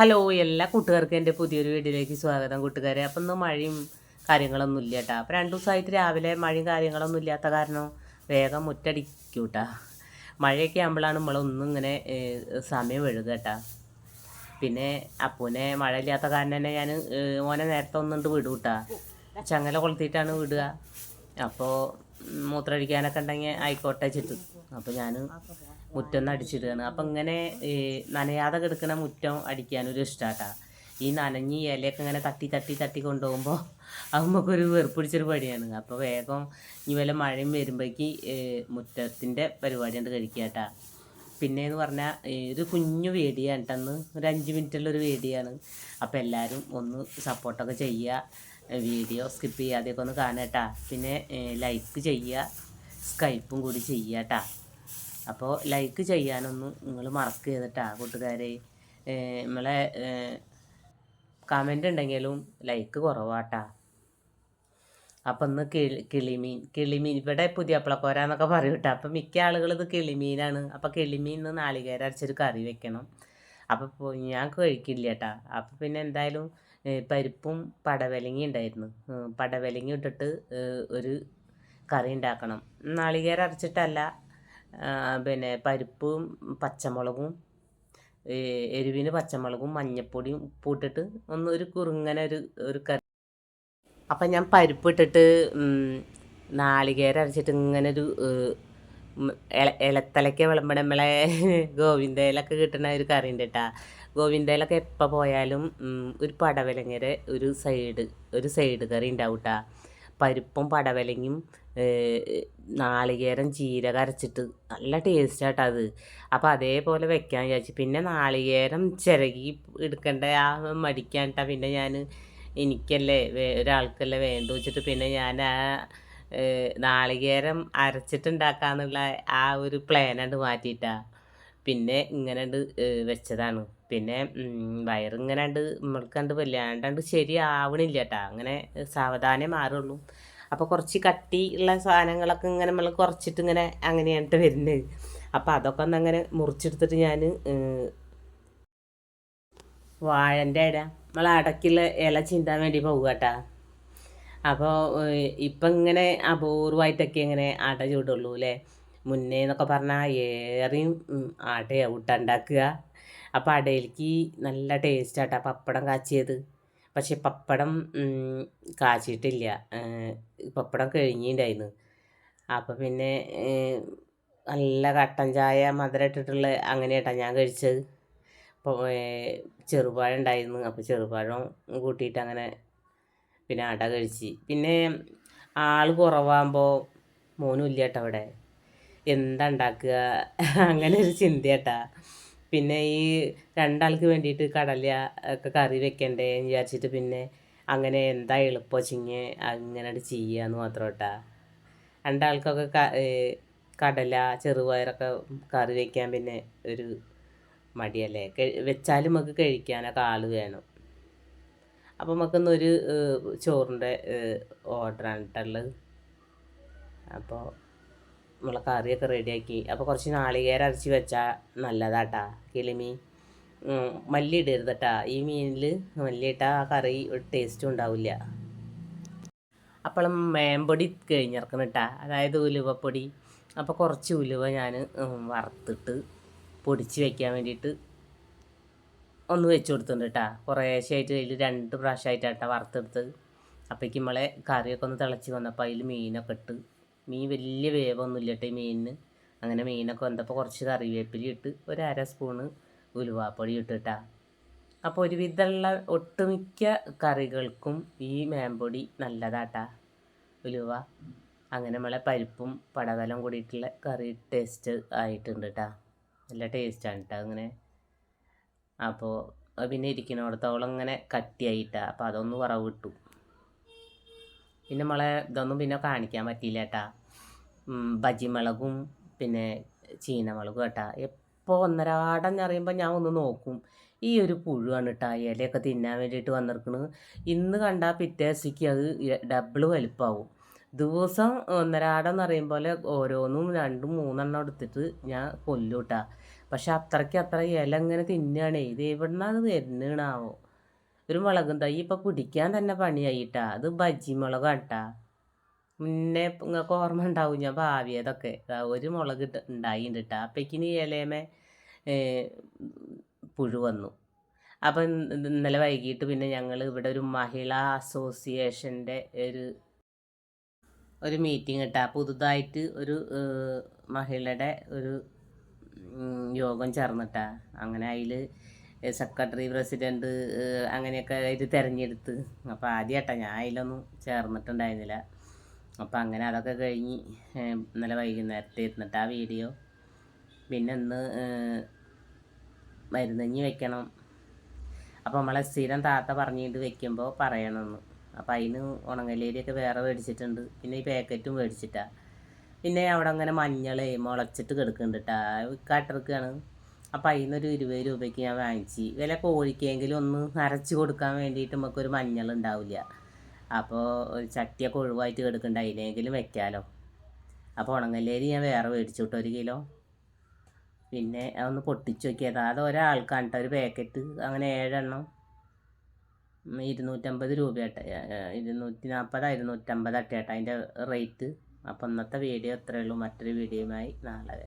Hello എല്ലാ കൂട്ടുകാർക്കും എന്റെ പുതിയൊരു വീഡിയോയിലേക്ക് സ്വാഗതം കൂട്ടുകാരെ. അപ്പം ഇന്ന് മഴയും കാര്യങ്ങളൊന്നും ഇല്ല കേട്ടോ. അപ്പം രണ്ട് ദിവസമായിട്ട് രാവിലെ മഴയും കാര്യങ്ങളൊന്നും ഇല്ലാത്ത കാരണം വേഗം മുറ്റടിക്കും കേട്ടാ. മഴയൊക്കെ ആകുമ്പോഴാണ് നമ്മളൊന്നും ഇങ്ങനെ സമയം എഴുതുക കേട്ടാ. പിന്നെ അപ്പൂനെ മഴ ഇല്ലാത്ത കാരണം തന്നെ ഞാൻ ഓനെ നേരത്തെ ഒന്നുണ്ട് വിടും കേട്ടാ. ചങ്ങല കൊളുത്തിയിട്ടാണ് വിടുക. അപ്പോൾ മൂത്രമൊഴിക്കാനൊക്കെ ഉണ്ടെങ്കിൽ ആയിക്കോട്ടെ ചിട്ടു അപ്പോൾ ഞാൻ മുറ്റം അടിച്ചിടുകയാണ് അപ്പം ഇങ്ങനെ നനയാതെ കിടക്കുന്ന മുറ്റം അടിക്കാനൊരു ഇഷ്ടാട്ടാ. ഈ നനഞ്ഞ് ഇലയൊക്കെ ഇങ്ങനെ തട്ടി തട്ടി തട്ടി കൊണ്ടുപോകുമ്പോൾ അത് നമുക്കൊരു വെറുപ്പിടിച്ചൊരു പടിയാണ് അപ്പോൾ വേഗം ഈ വല്ല മഴയും വരുമ്പോഴേക്ക് മുറ്റത്തിന്റെ പരിപാടി ഉണ്ട് കഴിക്കാട്ടാ. പിന്നെ എന്ന് പറഞ്ഞാൽ ഒരു കുഞ്ഞു വേടിയാണ് കേട്ടെന്ന് ഒരു അഞ്ച് മിനിറ്റുള്ളൊരു വേടിയാണ്. അപ്പോൾ എല്ലാവരും ഒന്ന് സപ്പോർട്ടൊക്കെ ചെയ്യുക വീഡിയോ സ്കിപ്പ് ചെയ്യാതെയൊക്കെ ഒന്ന് കാണാം കേട്ടാ പിന്നെ ലൈക്ക് ചെയ്യുക സ്കൈപ്പും കൂടി ചെയ്യാട്ടാ കേട്ടാ അപ്പോൾ ലൈക്ക് ചെയ്യാനൊന്നും നിങ്ങൾ മറക്കരുതട്ടാ കൂട്ടുകാരെ. ഏഹ് നമ്മളെ കമന്റ് ഉണ്ടെങ്കിലും ലൈക്ക് കുറവാട്ടാ. അപ്പം ഇന്ന് കിളി കിളിമീൻ കിളിമീൻ ഇവിടെ പുതിയ അപ്പളക്കോര എന്നൊക്കെ പറയും കേട്ടോ അപ്പം മിക്ക ആളുകൾ ഇത് കിളിമീനാണ്. അപ്പം കിളിമീൻ ഇന്ന് നാളികേരം അരച്ചൊരു കറി വെക്കണം. അപ്പോൾ ഞാൻ കഴിക്കില്ല കേട്ടാ അപ്പം പിന്നെ എന്തായാലും പരിപ്പും പടവലങ്ങി ഉണ്ടായിരുന്നു. പടവലങ്ങി ഇട്ടിട്ട് ഒരു കറി ഉണ്ടാക്കണം. നാളികേരം അരച്ചിട്ടല്ല പിന്നെ പരിപ്പും പച്ചമുളകും എരിവിന് പച്ചമുളകും മഞ്ഞപ്പൊടിയും ഉപ്പിട്ടിട്ട് ഒന്ന് ഒരു കുറുങ്ങനെ ഒരു ഒരു കറി. അപ്പം ഞാൻ പരിപ്പ് ഇട്ടിട്ട് നാളികേരം അരച്ചിട്ട് ഇങ്ങനെ ഒരു ഇല ഇലത്തലയ്ക്ക് വിളമ്പണ നമ്മളെ ഗോവിന്ദയിലൊക്കെ കിട്ടുന്ന ഒരു കറി ഉണ്ട് കേട്ടാ ഗോവിന്ദയിലൊക്കെ എപ്പോൾ പോയാലും ഒരു പടവലങ്ങര ഒരു സൈഡ് ഒരു സൈഡ് കറി ഉണ്ടാവും കേട്ടാ പരിപ്പും പടവലങ്ങയും നാളികേരം ജീരകം അരച്ചിട്ട് നല്ല ടേസ്റ്റ് ആട്ടോ അത്. അപ്പോൾ അതേപോലെ വെക്കാൻ വിചാരിച്ചു. പിന്നെ നാളികേരം ചിരകി എടുക്കേണ്ട ആ മടിക്കാനിട്ടാ പിന്നെ ഞാൻ എനിക്കല്ലേ ഒരാൾക്കല്ലേ വേണ്ട വെച്ചിട്ട് പിന്നെ ഞാൻ ആ നാളികേരം അരച്ചിട്ടുണ്ടാക്കാന്നുള്ള ആ ഒരു പ്ലാനായിട്ട് മാറ്റിയിട്ടാ. പിന്നെ ഇങ്ങനെ വെച്ചതാണ്. പിന്നെ വയറ് ഇങ്ങനെ ഉണ്ട് നമ്മൾക്കണ്ട് വല്ലാണ്ടാണ്ട് ശരിയാവണില്ല കേട്ടാ അങ്ങനെ സാവധാനേ മാറുള്ളൂ. അപ്പോൾ കുറച്ച് കട്ടി ഉള്ള സാധനങ്ങളൊക്കെ ഇങ്ങനെ നമ്മൾ കുറച്ചിട്ട് ഇങ്ങനെ അങ്ങനെയാണ് വരുന്നത് അപ്പോൾ അതൊക്കെ ഒന്ന് അങ്ങനെ മുറിച്ചെടുത്തിട്ട് ഞാൻ വാഴന്റെ ഇട നമ്മൾ അടയ്ക്കുള്ള ഇല ചിന്താൻ വേണ്ടി പോകുക കേട്ടാ അപ്പോൾ ഇപ്പം ഇങ്ങനെ അപൂർവമായിട്ടൊക്കെ ഇങ്ങനെ അട ചൂടുള്ളൂ അല്ലേ മുന്നേ എന്നൊക്കെ പറഞ്ഞാൽ ഏറെയും അടയാണ് ഊട്ട ഉണ്ടാക്കുക അപ്പോൾ അടയിലേക്ക് നല്ല ടേസ്റ്റ് ആട്ടാ പപ്പടം കാച്ചിയത്. പക്ഷെ പപ്പടം കാച്ചിട്ടില്ല പപ്പടം കഴിഞ്ഞിട്ടുണ്ടായിരുന്നു അപ്പോൾ പിന്നെ നല്ല കട്ടൻ ചായ മധുരം ഇട്ടിട്ടുള്ള അങ്ങനെയാട്ടാ ഞാൻ കഴിച്ചത്. ചെറുപഴം ഉണ്ടായിരുന്നു. അപ്പോൾ ചെറുപഴം കൂട്ടിയിട്ട് അങ്ങനെ പിന്നെ അട കഴിച്ച്. പിന്നെ ആൾ കുറവാകുമ്പോൾ മോനും ഇല്ല കേട്ടോ അവിടെ. എന്താ ഉണ്ടാക്കുക അങ്ങനെ ഒരു ചിന്തയട്ടാ. പിന്നെ ഈ രണ്ടാൾക്ക് വേണ്ടിയിട്ട് കടല ഒക്കെ കറി വെക്കണ്ടേ എന്ന് വിചാരിച്ചിട്ട് പിന്നെ അങ്ങനെ എന്താ എളുപ്പം ചിങ്ങ് അങ്ങനെ ചെയ്യാന്ന് മാത്രം കേട്ടാ രണ്ടാൾക്കൊക്കെ കടല ചെറുപയറൊക്കെ കറി വെക്കാൻ പിന്നെ ഒരു മടിയല്ലേ? വെച്ചാലും നമുക്ക് കഴിക്കാനൊക്കെ ആൾ വേണം. അപ്പോൾ നമുക്കൊന്നൊരു ചോറിന്റെ ഓർഡറാണ് കേട്ടുള്ളത് അപ്പോൾ നമ്മളെ കറിയൊക്കെ റെഡിയാക്കി. അപ്പോൾ കുറച്ച് നാളികേരം അരച്ച് വെച്ചാൽ നല്ലതാട്ടാ. കിളിമീൻ മല്ലി ഇടരുത് കേട്ടാ ഈ മീനിൽ മല്ലി ഇട്ടാൽ ആ കറി ഒരു ടേസ്റ്റും ഉണ്ടാവില്ല. അപ്പോൾ മേമ്പൊടി കഴിഞ്ഞിറക്കണം കേട്ടാ അതായത് ഉലുവപ്പൊടി. അപ്പോൾ കുറച്ച് ഉലുവ ഞാൻ വറുത്തിട്ട് പൊടിച്ച് വെക്കാൻ വേണ്ടിയിട്ട് ഒന്ന് വെച്ച് കൊടുത്തിട്ടുണ്ട് കേട്ടാ കുറേശ്ശായിട്ട് അതിൽ രണ്ട് പ്രാവശ്യമായിട്ടാട്ടാ വറുത്തെടുത്ത് അപ്പോഴേക്കും നമ്മളെ കറിയൊക്കെ ഒന്ന് തിളച്ച് വന്നപ്പോൾ അതിൽ മീനൊക്കെ ഇട്ട് മീൻ വലിയ വേവൊന്നുമില്ല കേട്ടോ ഈ മീനിന്. അങ്ങനെ മീനൊക്കെ വന്നപ്പോൾ കുറച്ച് കറിവേപ്പില ഇട്ട് ഒരു അര സ്പൂണ് ഉലുവാപ്പൊടി ഇട്ടിട്ടാ അപ്പോൾ ഒരുവിധമുള്ള ഒട്ടുമിക്ക കറികൾക്കും ഈ മേമ്പൊടി നല്ലതാട്ടാ ഉലുവ അങ്ങനെ നമ്മളെ പരിപ്പും പടവലം കൂടിയിട്ടുള്ള കറി ടേസ്റ്റ് ആയിട്ടുണ്ട് കേട്ടാ നല്ല ടേസ്റ്റാണ് കേട്ടോ അങ്ങനെ. അപ്പോൾ പിന്നെ ഇരിക്കുന്നിടത്തോളം ഇങ്ങനെ കട്ടിയായിട്ടാ അപ്പോൾ അതൊന്ന് വറവ് കിട്ടും പിന്നെ നമ്മളെ ഇതൊന്നും പിന്നെ കാണിക്കാൻ പറ്റിയില്ല കേട്ടാ ബജിമുളകും പിന്നെ ചീനമുളകും കേട്ടാ. എപ്പോൾ ഒന്നരാടം അറിയുമ്പോൾ ഞാൻ ഒന്ന് നോക്കും. ഈ ഒരു പുഴുവാണ് കേട്ടാ ഇലയൊക്കെ തിന്നാൻ വേണ്ടിയിട്ട് വന്നിരിക്കുന്നത് ഇന്ന് കണ്ടാൽ പിറ്റേ ദിവസത്തേക്ക് അത് ഡബിൾ വലിപ്പാവും. ദിവസം ഒന്നരാടം എന്ന് പോലെ ഓരോന്നും രണ്ടും മൂന്നെണ്ണം എടുത്തിട്ട് ഞാൻ കൊല്ലും കേട്ടാ പക്ഷെ അത്രയ്ക്ക് അത്ര ഇല ഇങ്ങനെ തിന്നുകയാണേ ഇത് എവിടുന്നാണ് വരുന്നതാണാവോ ഒരു മുളകും തൈ ഇപ്പം പിടിക്കാൻ തന്നെ പണിയായിട്ടാ അത് ബജ്ജി മുളകാട്ടാ മുന്നേ നിങ്ങൾക്ക് ഓർമ്മ ഉണ്ടാവും ഞാൻ ഭാവിയതൊക്കെ. ഒരു മുളക് ഉണ്ടായിട്ടുണ്ട് കേട്ടോ അപ്പേക്കിന് ഇലയമേ പുഴു വന്നു. അപ്പം ഇന്ന് ഇന്നലെ വൈകിട്ട് പിന്നെ ഞങ്ങൾ ഇവിടെ ഒരു മഹിളാ അസോസിയേഷന്റെ ഒരു ഒരു മീറ്റിംഗ് ഇട്ടാ. പുതുതായിട്ട് ഒരു മഹിളയുടെ ഒരു യോഗം ചേർന്നിട്ടാ. അങ്ങനെ അതിൽ സെക്രട്ടറി പ്രസിഡന്റ് അങ്ങനെയൊക്കെ ഇത് തിരഞ്ഞെടുത്ത്. അപ്പോൾ ആദ്യമായിട്ടാ ഞാൻ അതിലൊന്നും ചേർന്നിട്ടുണ്ടായിരുന്നില്ല. അപ്പോൾ അങ്ങനെ അതൊക്കെ കഴിഞ്ഞ് ഇന്നലെ വൈകുന്നേരത്തെ ഇരുന്നിട്ട് ആ വീഡിയോ. പിന്നെ ഇന്ന് മരുന്നഞ്ഞി വെക്കണം. അപ്പോൾ നമ്മളെ സ്ഥിരം താത്ത പറഞ്ഞിട്ട് വെക്കുമ്പോൾ പറയണമെന്ന് അപ്പോൾ അതിന് ഉണങ്ങലേരിയൊക്കെ വേറെ മേടിച്ചിട്ടുണ്ട്. പിന്നെ ഈ പാക്കറ്റും മേടിച്ചിട്ടാണ് പിന്നെ അവിടെ അങ്ങനെ മഞ്ഞൾ മുളച്ചിട്ട് കിടക്കുന്നുണ്ട് കേട്ടാ വിൽക്കാട്ടിറക്കുകയാണ് അപ്പോൾ നിന്നൊരു ഇരുപത് രൂപയ്ക്ക് ഞാൻ വാങ്ങിച്ച്. വില കോഴിക്കെങ്കിലും ഒന്ന് അരച്ച് കൊടുക്കാൻ വേണ്ടിയിട്ട് നമുക്കൊരു മഞ്ഞൾ ഉണ്ടാവില്ല. അപ്പോൾ ഒരു ചട്ടിയൊക്കെ ഒഴിവായിട്ട് കിടക്കുന്നുണ്ട് അതിനെങ്കിലും വെക്കാമല്ലോ അപ്പോൾ ഉണങ്ങല്ലേരി ഞാൻ വേറെ മേടിച്ചു കിട്ടും ഒരു കിലോ. പിന്നെ അതൊന്ന് പൊട്ടിച്ചു നോക്കിയത്. അത് ഒരാൾക്കാണ് കേട്ടോ ഒരു പാക്കറ്റ്. അങ്ങനെ ഏഴെണ്ണം. ഇരുന്നൂറ്റമ്പത് രൂപയാട്ടെ. ഇരുന്നൂറ്റി നാൽപ്പത് ഇരുന്നൂറ്റമ്പത് അട്ടേട്ടാ അതിന്റെ റേറ്റ്. അപ്പം ഇന്നത്തെ വീഡിയോ ഇത്രയേ ഉള്ളൂ. മറ്റൊരു വീഡിയോയുമായി നാളെ